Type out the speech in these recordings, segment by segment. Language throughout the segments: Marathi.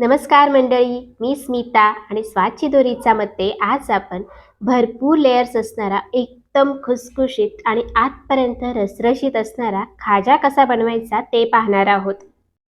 नमस्कार मंडळी मी स्मिता आणि स्वाची मते आज आपण भरपूर लेयर्स असणारा एकदम खुसखुशीत आणि आतपर्यंत रसरशीत असणारा खाजा कसा बनवायचा ते पाहणार आहोत.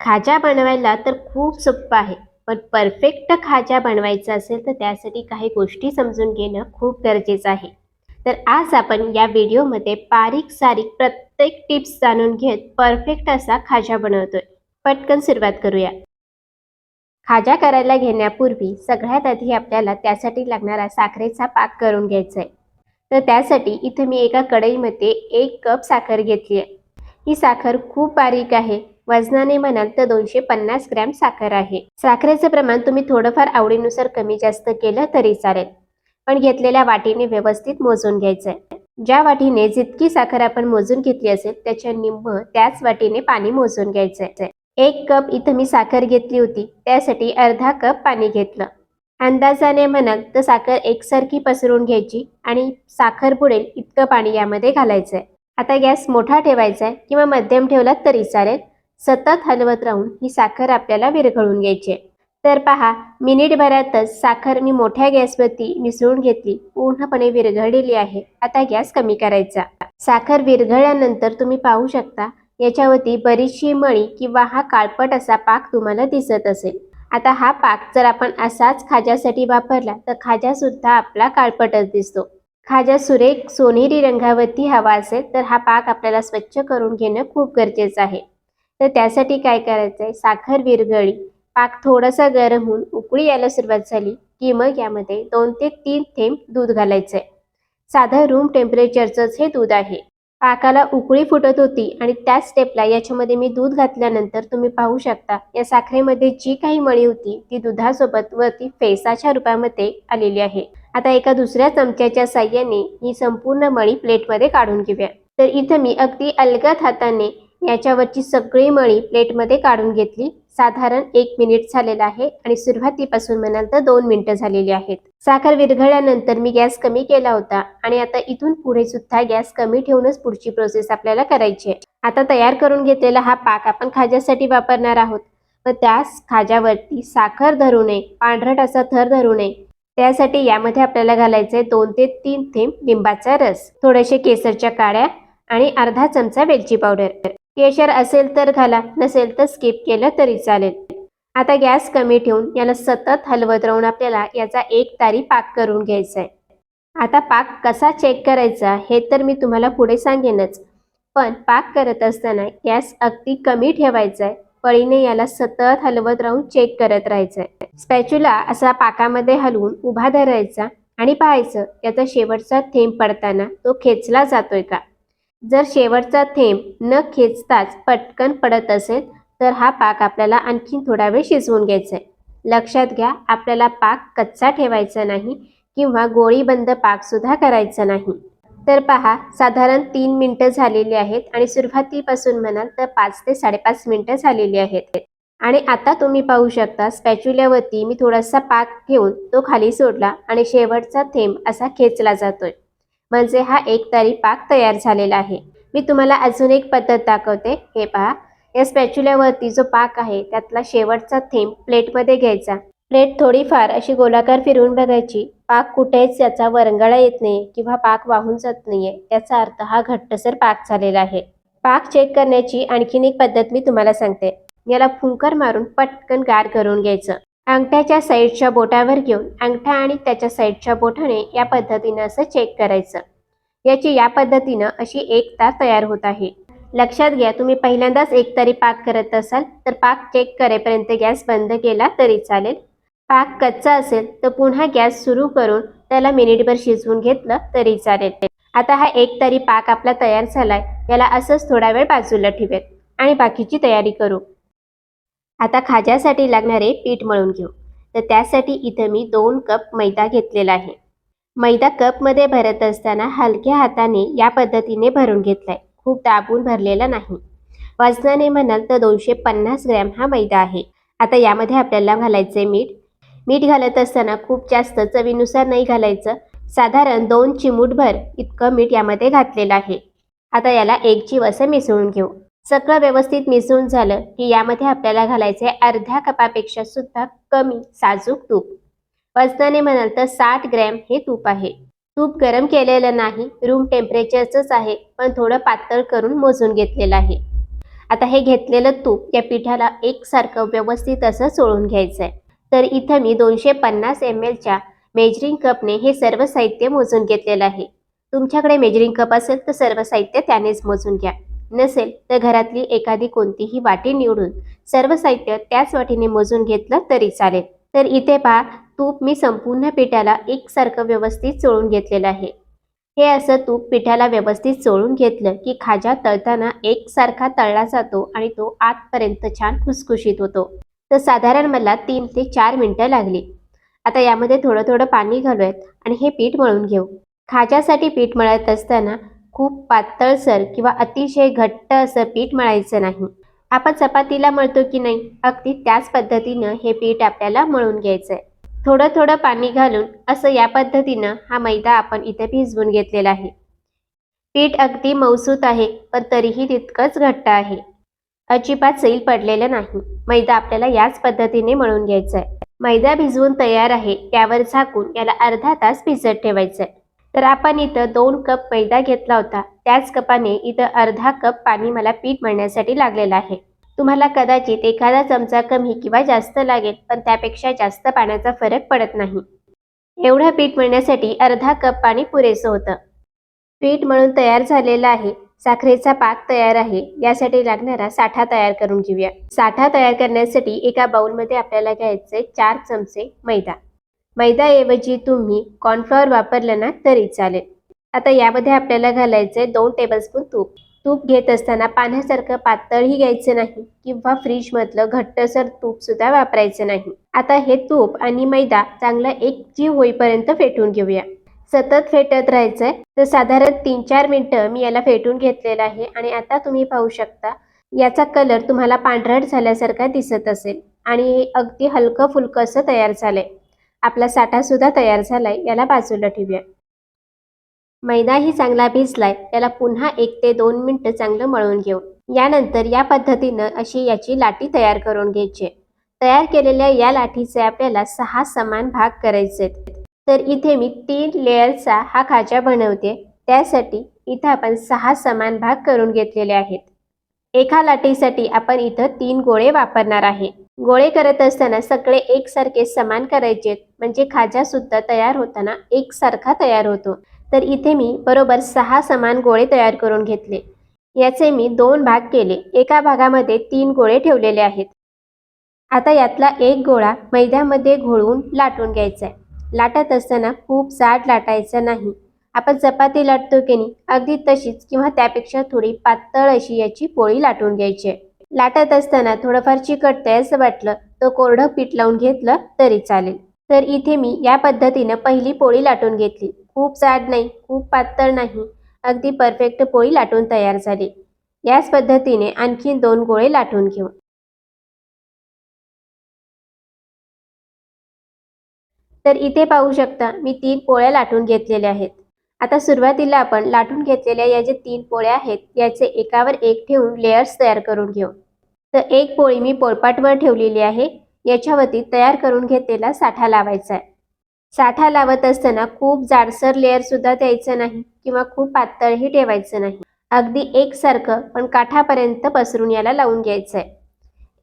खाजा बनवायला तर खूप सोपं आहे पण परफेक्ट खाजा बनवायचा असेल तर त्यासाठी काही गोष्टी समजून घेणं खूप गरजेचं आहे. तर आज आपण या व्हिडिओमध्ये बारीक सारीक प्रत्येक टिप्स जाणून घेत परफेक्ट असा खाजा बनवतोय. पटकन सुरुवात करूया. खाजा करायला घेण्यापूर्वी सगळ्यात आधी आपल्याला त्यासाठी लागणारा साखरेचा पाक करून घ्यायचा आहे तर त्यासाठी इथे मी एका कढईमध्ये एक कप साखर घेतली आहे ही साखर खूप बारीक आहे. वजनाने म्हणाल तर दोनशे पन्नास ग्रॅम साखर आहे. साखरेचं प्रमाण तुम्ही थोडंफार आवडीनुसार कमी जास्त केलं तरी चालेल. पण घेतलेल्या वाटीने व्यवस्थित मोजून घ्यायचं आहे ज्या वाटीने जितकी साखर आपण मोजून घेतली असेल त्याच्या निम्म त्याच वाटीने पाणी मोजून घ्यायचं आहे एक कप इथं मी साखर घेतली होती. त्यासाठी अर्धा कप पाणी घेतलं. अंदाजाने म्हणाल तर साखर एकसारखी पसरून घ्यायची आणि साखर बुडेल इतकं पाणी यामध्ये घालायचं आहे आता गॅस मोठा ठेवायचा आहे किंवा मध्यम ठेवला तरी चालेल. सतत हलवत राहून ही साखर आपल्याला विरघळून घ्यायची आहे. तर पहा मिनिटभरातच साखर मी मोठ्या गॅसवरती मिसळून घेतली. पूर्णपणे विरघळलेली आहे. आता गॅस कमी करायचा. साखर विरघळल्यानंतर तुम्ही पाहू शकता याच्यावरती बरीचशी मळी किंवा हा काळपट असा पाक तुम्हाला दिसत असेल. आता हा पाक जर आपण असाच खाज्यासाठी वापरला तर खाजा सुद्धा आपला काळपटच दिसतो. खाजा सुरेख सोनेरी रंगावरती हवा असेल तर हा पाक आपल्याला स्वच्छ करून घेणं खूप गरजेचं आहे. तर त्यासाठी काय करायचं आहे साखर विरघळी पाक थोडासा गरम होऊन उकळी यायला सुरुवात झाली की मग यामध्ये दोन ते तीन थेंब दूध घालायचं आहे साधं रूम टेम्परेचरचंच हे दूध आहे. पाकाला उकळी फुटत होती आणि त्याच स्टेपला याच्यामध्ये मी दूध घातल्यानंतर तुम्ही पाहू शकता. या साखरेमध्ये जी काही मळी होती ती दुधासोबत वरती फेसाच्या रूपामध्ये आलेली आहे. आता एका दुसऱ्या चमच्याच्या साह्याने ही संपूर्ण मळी प्लेटमध्ये काढून घेऊया. तर इथं मी अगदी अलगद हाताने याच्यावरची सगळी मळी प्लेटमध्ये काढून घेतली. साधारण एक मिनिट झालेला आहे आणि सुरुवातीपासून म्हणाल तर दोन मिनिटं झालेली आहेत. साखर विरघळल्यानंतर मी गॅस कमी केला होता आणि आता इथून पुढे सुद्धा गॅस कमी ठेवूनच पुढची प्रोसेस आपल्याला करायची आहे. आता तयार करून घेतलेला हा पाक आपण खाज्यासाठी वापरणार आहोत. व त्याच खाज्यावरती साखर धरू नये पांढरट असा थर धरू नये. त्यासाठी यामध्ये आपल्याला घालायचंय दोन ते तीन थेंब लिंबाचा रस थोडेसे केसरच्या काड्या आणि अर्धा चमचा वेलची पावडर. केशर असेल तर घाला नसेल तर स्किप केलं तरी चालेल. आता गॅस कमी ठेवून याला सतत हलवत राहून आपल्याला याचा एक तारी पाक करून घ्यायचा आहे आता पाक कसा चेक करायचा हे तर मी तुम्हाला पुढे सांगेनच. पण पाक करत असताना गॅस अगदी कमी ठेवायचा आहे पळीने याला सतत हलवत राहून चेक करत राहायचं आहे स्पॅच्युला असा पाकामध्ये हलवून उभा धरायचा आणि पाहायचं याचा शेवटचा थेंब पडताना तो खेचला जातोय का? जर शेवटचा थेंब न खेचताच पटकन पडत असेल तर हा पाक आपल्याला आणखीन थोडा वेळ शिजवून घ्यायचा आहे. लक्षात घ्या आपल्याला पाक कच्चा ठेवायचा नाही किंवा गोळीबंद पाकसुद्धा करायचा नाही. तर पहा साधारण तीन मिनटं झालेली आहेत आणि सुरुवातीपासून म्हणाल तर पाच ते साडेपाच मिनटं झालेली आहेत. आणि आता तुम्ही पाहू शकता स्पॅच्युल्यावरती मी थोडासा पाक घेऊन तो खाली सोडला आणि शेवटचा थेंब असा खेचला जातोय. म्हणजे हा एक तरी पाक तयार झालेला आहे. मी तुम्हाला अजून एक पद्धत दाखवते. हे पहा. या स्पॅच्युल्यावरती जो पाक आहे त्यातला शेवटचा थेंब प्लेटमध्ये घ्यायचा. प्लेट थोडीफार अशी गोलाकार फिरवून बघायची. पाक कुठेच याचा वरंगळा येत नाही किंवा पाक वाहून जात नाहीये. याचा अर्थ हा घट्टसर पाक झालेला आहे. पाक चेक करण्याची आणखीन एक पद्धत मी तुम्हाला सांगते. याला फुंकर मारून पटकन गार करून घ्यायचं. अंगठ्याच्या साईडच्या बोटावर घेऊन अंगठा आणि त्याच्या साईडच्या बोटाने या पद्धतीनं असं चेक करायचं. याची या पद्धतीनं अशी एक तार तयार होत आहे. लक्षात घ्या तुम्ही पहिल्यांदाच एक तरी पाक करत असाल तर पाक चेक करेपर्यंत गॅस बंद केला तरी चालेल. पाक कच्चा असेल तर पुन्हा गॅस सुरू करून त्याला मिनिटभर शिजवून घेतलं तरी चालेल. आता हा एक तरी पाक आपला तयार झालाय याला असंच थोडा वेळ बाजूला ठेवेल आणि बाकीची तयारी करू. आता खाज्यासाठी लागणारे पीठ मळून घेऊ. तर त्यासाठी इथं मी दोन कप मैदा घेतलेला आहे. मैदा कपमध्ये भरत असताना हलक्या हाताने या पद्धतीने भरून घेतलाय. खूप दाबून भरलेला नाही. वजनाने म्हणाल तर दोनशे पन्नास ग्रॅम हा मैदा आहे. आता यामध्ये आपल्याला घालायचे मीठ. मीठ घालत असताना खूप जास्त चवीनुसार नाही घालायचं. साधारण दोन चिमूटभर इतकं मीठ यामध्ये घातलेलं आहे. आता याला एक जीव असं मिसळून घेऊ. सगळं व्यवस्थित मिसळून झालं की यामध्ये आपल्याला घालायचे अर्ध्या कपापेक्षा सुद्धा कमी साजूक तूप. वजनाने म्हणाल तर साठ ग्रॅम हे तूप आहे. तूप गरम केलेलं नाही रूम टेम्परेचरचंच आहे पण थोडं पातळ करून मोजून घेतलेलं आहे. आता हे घेतलेलं तूप या पिठाला एकसारखं व्यवस्थित असं चोळून घ्यायचं आहे तर इथं मी दोनशे पन्नास एम एलच्या मेजरिंग कपने हे सर्व साहित्य मोजून घेतलेलं आहे. तुमच्याकडे मेजरिंग कप असेल तर सर्व साहित्य त्यानेच मोजून घ्या. नसेल तर घरातली एखादी कोणतीही वाटी निवडून सर्व साहित्य त्याच वाटीने मोजून घेतलं तरी चालेल. तर इथे पहा तूप मी संपूर्ण पिठाला एकसारखं व्यवस्थित चोळून घेतलेलं आहे. हे असं तूप पिठाला व्यवस्थित चोळून घेतलं की खाजा तळताना एकसारखा तळला जातो आणि तो आतपर्यंत छान खुसखुशीत होतो. तर साधारण मला तीन ते चार मिनटं लागली. आता यामध्ये थोडं थोडं पाणी घालूयात आणि हे पीठ मळून घेऊ. खाज्यासाठी पीठ मळत असताना खूप पातळसर किंवा अतिशय घट्ट असं पीठ मळायचं नाही. आपण चपातीला मळतो की नाही? अगदी त्याच पद्धतीनं हे पीठ आपल्याला मळून घ्यायचं आहे थोडं थोडं पाणी घालून असं या पद्धतीनं हा मैदा आपण इथे भिजवून घेतलेला आहे. पीठ अगदी मौसूत आहे पण तरीही तितकंच घट्ट आहे. अजिबात सैल पडलेलं नाही. मैदा आपल्याला याच पद्धतीने मळून घ्यायचा आहे मैदा भिजवून तयार आहे त्यावर झाकून याला अर्धा तास भिजत ठेवायचं आहे तर आपण इथं दोन कप मैदा घेतला होता. त्याच कपाने इथं अर्धा कप पाणी मला पीठ मळण्यासाठी लागलेलं आहे. तुम्हाला कदाचित एखादा चमचा कमी किंवा जास्त लागेल पण त्यापेक्षा जास्त पाण्याचा फरक पडत नाही. एवढं पीठ मळण्यासाठी अर्धा कप पाणी पुरेसं होतं. पीठ मळून तयार झालेलं आहे. साखरेचा पाक तयार आहे. यासाठी लागणारा साठा तयार करून घेऊया. साठा तयार करण्यासाठी एका बाउलमध्ये आपल्याला घ्यायचे चार चमचे मैदा. मैद्याऐवजी तुम्ही कॉर्नफ्लॉवर वापरलं ना तरी चालेल. आता यामध्ये आपल्याला घालायचंय दोन टेबलस्पून तूप. तूप घेत असताना पाण्यासारखं पातळही घ्यायचं नाही किंवा फ्रीजमधलं घट्टसर तूप सुद्धा वापरायचं नाही. आता हे तूप आणि मैदा चांगला एक जीव होईपर्यंत फेटून घेऊया. सतत फेटत राहायचंय. तर साधारण तीन चार मिनटं मी याला फेटून घेतलेलं आहे आणि आता तुम्ही पाहू शकता याचा कलर तुम्हाला पांढरट झाल्यासारखा दिसत असेल आणि हे अगदी हलकं फुलकं असं तयार झालंय. आपला साठा सुद्धा तयार झालाय याला बाजूला ठेवूया. मैदाही चांगला भिजलाय त्याला पुन्हा एक ते दोन मिनटं चांगलं मळून घेऊ. यानंतर या पद्धतीनं अशी याची लाटी तयार करून घ्यायची. तयार केलेल्या या लाठीचे आपल्याला सहा समान भाग करायचे तर इथे मी तीन लेअरचा हा खाजा बनवते. त्यासाठी इथं आपण सहा समान भाग करून घेतलेले आहेत. एका लाटीसाठी आपण इथं तीन गोळे वापरणार आहे. गोळे करत असताना सगळे एकसारखे समान करायचे म्हणजे खाजा सुद्धा तयार होताना एकसारखा तयार होतो. तर इथे मी बरोबर सहा समान गोळे तयार करून घेतले. याचे मी दोन भाग केले. एका भागामध्ये तीन गोळे ठेवलेले आहेत. आता यातला एक गोळा मैद्यामध्ये घोळवून लाटून घ्यायचा आहे. लाटत असताना खूप जाड लाटायचं नाही. आपण चपाती लाटतो की नाही अगदी तशीच किंवा त्यापेक्षा थोडी पातळ अशी याची पोळी लाटून घ्यायची आहे. लाटत असताना थोडंफार चिकटतंय असं वाटलं. तर कोरडं पीठ लावून घेतलं तरी चालेल. तर इथे मी या पद्धतीनं पहिली पोळी लाटून घेतली. खूप जाड नाही खूप पातळ नाही. अगदी परफेक्ट पोळी लाटून तयार झाली. याच पद्धतीने आणखीन दोन गोळे लाटून घेऊ. तर इथे पाहू शकता मी तीन पोळ्या लाटून घेतलेल्या आहेत. आता सुरुवातीला आपण लाटून घेतलेल्या या जे तीन पोळ्या आहेत याचे एकावर एक ठेवून लेयर्स तयार करून घेऊ. तर एक पोळी मी पोळपाटवर ठेवलेली आहे याच्यावरती तयार करून घेतलेला साठा लावायचा आहे. साठा लावत असताना खूप जाडसर लेअर सुद्धा द्यायचं नाही किंवा खूप पातळही ठेवायचं नाही. अगदी एकसारखं पण काठापर्यंत पसरून याला लावून घ्यायचं आहे.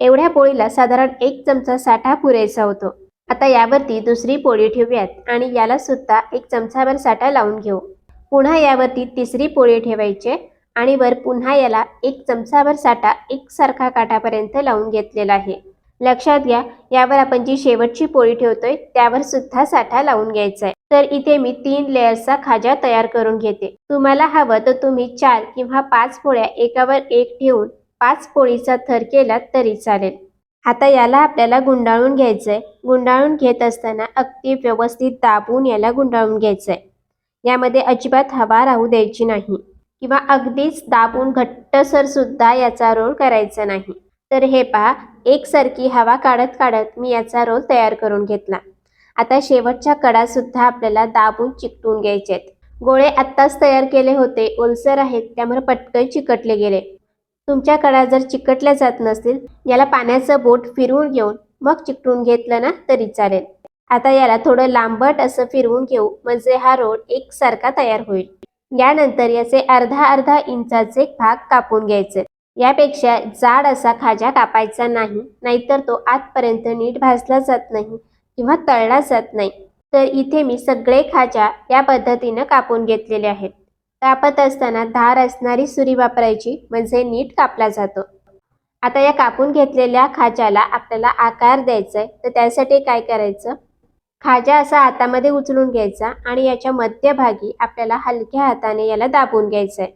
एवढ्या पोळीला साधारण एक चमचा साठा पुरेसा होतो. आता यावरती दुसरी पोळी ठेवूयात आणि याला सुद्धा एक चमचाभर साठा लावून घेऊ. पुन्हा यावरती तिसरी पोळी ठेवायचे आणि वर पुन्हा याला एक चमचाभर साठा एकसारखा काठापर्यंत लावून घेतलेला आहे. लक्षात घ्या यावर आपण जी शेवटची पोळी ठेवतोय त्यावर सुद्धा साठा लावून घ्यायचा आहे तर इथे मी तीन लेअर्सचा खाजा तयार करून घेते. तुम्हाला हवं तर तुम्ही चार किंवा पाच पोळ्या एकावर एक ठेवून पाच पोळीचा थर केला तरी चालेल. आता याला आपल्याला गुंडाळून घ्यायचं आहे गुंडाळून घेत असताना अगदी व्यवस्थित दाबून याला गुंडाळून घ्यायचं आहे यामध्ये अजिबात हवा राहू द्यायची नाही. किंवा अगदीच दाबून घट्टसर सुद्धा याचा रोल करायचा नाही. तर हे पहा एकसारखी हवा काढत काढत मी याचा रोल तयार करून घेतला. आता शेवटच्या कडा सुद्धा आपल्याला दाबून चिकटून घ्यायचे आहेत गोळे आत्ताच तयार केले होते. ओलसर आहेत त्यामुळे पटकन चिकटले गेले. तुमच्याकडे जर चिकटल्या जात नसतील याला पाण्याचं बोट फिरवून घेऊन मग चिकटून घेतलं ना तरी चालेल. आता याला थोडं लांबट असं फिरवून घेऊ म्हणजे हा रोड एकसारखा तयार होईल. यानंतर याचे अर्धा अर्धा इंचाचे भाग कापून घ्यायचे. यापेक्षा जाड असा खाजा कापायचा नाही नाहीतर तो आतपर्यंत नीट भाजला जात नाही किंवा तळला जात नाही. तर इथे मी सगळे खाजा या पद्धतीनं कापून घेतलेले आहेत. कापत असताना धार असणारी सुरी वापरायची म्हणजे नीट कापला जातो. आता या कापून घेतलेल्या खाज्याला आपल्याला आकार द्यायचा आहे तर त्यासाठी काय करायचं? खाजा असा हातामध्ये उचलून घ्यायचा आणि याच्या मध्यभागी आपल्याला हलक्या हाताने याला दाबून घ्यायचं आहे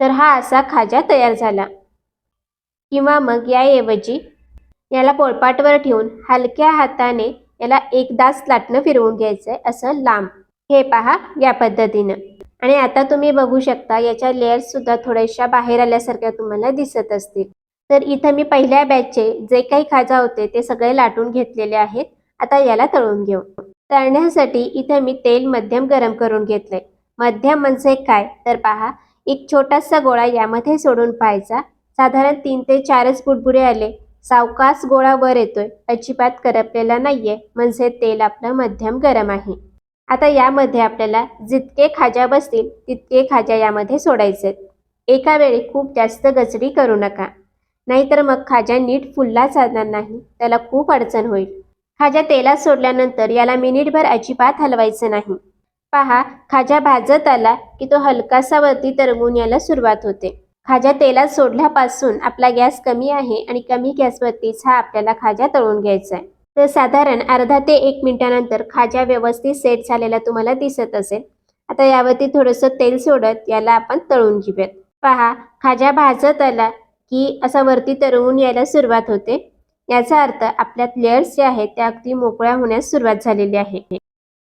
तर हा असा खाजा तयार झाला. किंवा मग याऐवजी याला पोळपाटवर ठेवून हलक्या हाताने याला एकदाच लाटणं फिरवून घ्यायचं आहे असं लांब. हे पहा या पद्धतीनं. आणि आता तुम्ही बघू शकता याच्या लेअर्ससुद्धा थोड्याशा बाहेर आल्यासारख्या तुम्हाला दिसत असतील. तर इथं मी पहिल्या बॅचचे जे काही खाजा होते ते सगळे लाटून घेतलेले आहेत. आता याला तळून घेऊ. तळण्यासाठी इथं मी तेल मध्यम गरम करून घेतले मध्यम म्हणजे काय? तर पहा एक छोटासा गोळा यामध्ये सोडून पाहायचा. साधारण तीन ते चारच बुडबुडे आले. सावकास गोळा वर येतोय. अजिबात करपलेला नाहीये. म्हणजे तेल आपलं मध्यम गरम आहे. आता यामध्ये आपल्याला जितके खाज्या बसतील तितके खाज्या यामध्ये सोडायचे एका वेळी खूप जास्त गचडी करू नका. नाहीतर मग खाजा नीट फुलला जाणार नाही त्याला खूप अडचण होईल. खाजा तेलात सोडल्यानंतर याला मिनिटभर अजिबात हलवायचं नाही. पहा खाजा भाजत आला की तो हलकासा वरती तरंगून याला सुरुवात होते. खाजा तेलात सोडल्यापासून आपला गॅस कमी आहे आणि कमी गॅसवरतीच हा आपल्याला खाजा तळून घ्यायचा आहे. तर साधारण अर्धा ते एक मिनिटानंतर खाजा व्यवस्थित सेट झालेला तुम्हाला दिसत असेल. आता यावरती थोडंसं तेल सोडत याला आपण तळून घेऊयात. पहा खाजा भाजत आला की असा वरती तरवून यायला सुरुवात होते. याचा अर्थ आपल्यात लेअर्स जे आहेत त्या अगदी मोकळ्या होण्यास सुरुवात झालेली आहे.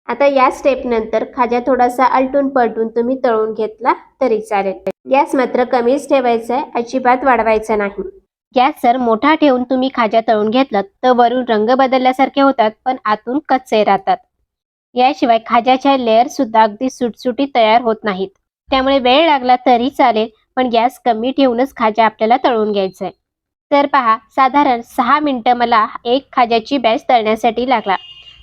आता या स्टेप नंतर खाजा थोडासा अलटून पलटून तुम्ही तळून घेतला तरी चालेल. गॅस मात्र कमीच ठेवायचा आहे अजिबात वाढवायचा नाही. गॅस जर मोठा ठेवून तुम्ही खाज्या तळून घेतलात तर वरून रंग बदलल्यासारखे होतात पण आतून कच्चे राहतात. याशिवाय खाज्याच्या लेअर सुद्धा अगदी सुटसुटीत तयार होत नाहीत. त्यामुळे वेळ लागला तरी चालेल पण गॅस कमी ठेवूनच खाजा आपल्याला तळून घ्यायचंय. आहे तर पहा साधारण सहा मिनटं मला एक खाज्याची बॅच तळण्यासाठी लागला.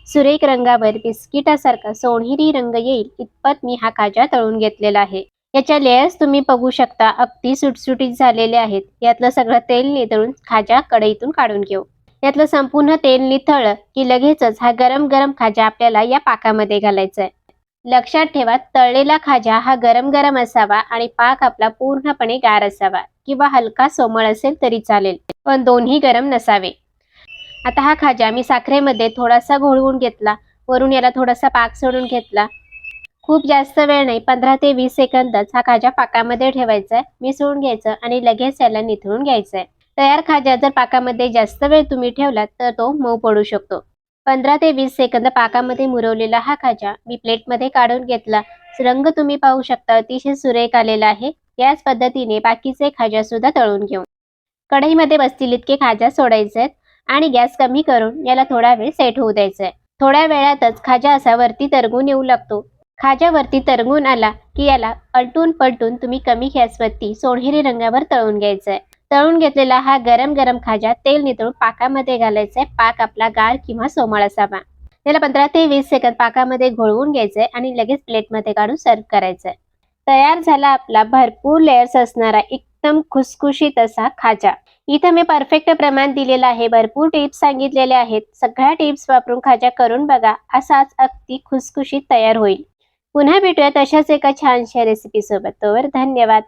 सुरेख रंगावर बिस्किटासारखा सोनेरी रंग येईल इतपत मी हा खाजा तळून घेतलेला आहे. याच्या लेयर्स तुम्ही बघू शकता. अगदी सुटसुटीत झालेले आहेत. यातलं सगळं तेल नितळून खाजा कढईतून काढून घेऊ. यातलं संपूर्ण तेल निथळलं की लगेचच हा गरम गरम खाजा आपल्याला या पाकामध्ये घालायचा आहे लक्षात ठेवा तळलेला खाजा हा गरम गरम असावा आणि पाक आपला पूर्णपणे गार असावा किंवा हलका सोमळ असेल तरी चालेल पण दोन्ही गरम नसावे. आता हा खाजा मी साखरेमध्ये थोडासा घोळवून घेतला. वरून याला थोडासा पाक सोडून घेतला. खूप जास्त वेळ नाही पंधरा ते वीस सेकंदच हा खाजा पाकामध्ये ठेवायचा आहे मिसळून घ्यायचं आणि लगेच याला निथळून घ्यायचं आहे तयार खाजा जर पाकामध्ये जास्त वेळ तुम्ही ठेवलात तर तो मऊ पडू शकतो. पंधरा ते वीस सेकंद पाकामध्ये मुरवलेला हा खाजा मी प्लेटमध्ये काढून घेतला. रंग तुम्ही पाहू शकता अतिशय सुरेख आलेला आहे. याच पद्धतीने बाकीचे खाजा सुद्धा तळून घेऊन कढईमध्ये बसतील इतके खाजा सोडायचे आहेत आणि गॅस कमी करून याला थोडा वेळ सेट होऊ द्यायचा आहे थोड्या वेळातच खाजा असा वरती तरगून येऊ लागतो. खाज्यावरती तरंगून आला की याला पलटून पलटून तुम्ही कमी गॅसवरती सोनेरी रंगावर तळून घ्यायचंय. आहे तळून घेतलेला हा गरम गरम खाजा तेल नितळून पाकामध्ये घालायचा आहे पाक आपला गार किंवा सोमळ असावा. त्याला पंधरा ते वीस सेकंद पाकामध्ये घोळवून घ्यायचंय आणि लगेच प्लेटमध्ये काढून सर्व करायचंय. तयार झाला आपला भरपूर लेयर्स असणारा एकदम खुसखुशीत असा खाजा. इथं मी परफेक्ट प्रमाण दिलेलं आहे. भरपूर टिप्स सांगितलेले आहेत. सगळ्या टिप्स वापरून खाजा करून बघा. असाच अगदी खुसखुशीत तयार होईल. पुन्हा भेटूयात अशाच एका छानशा रेसिपी सोबत. तोवर धन्यवाद.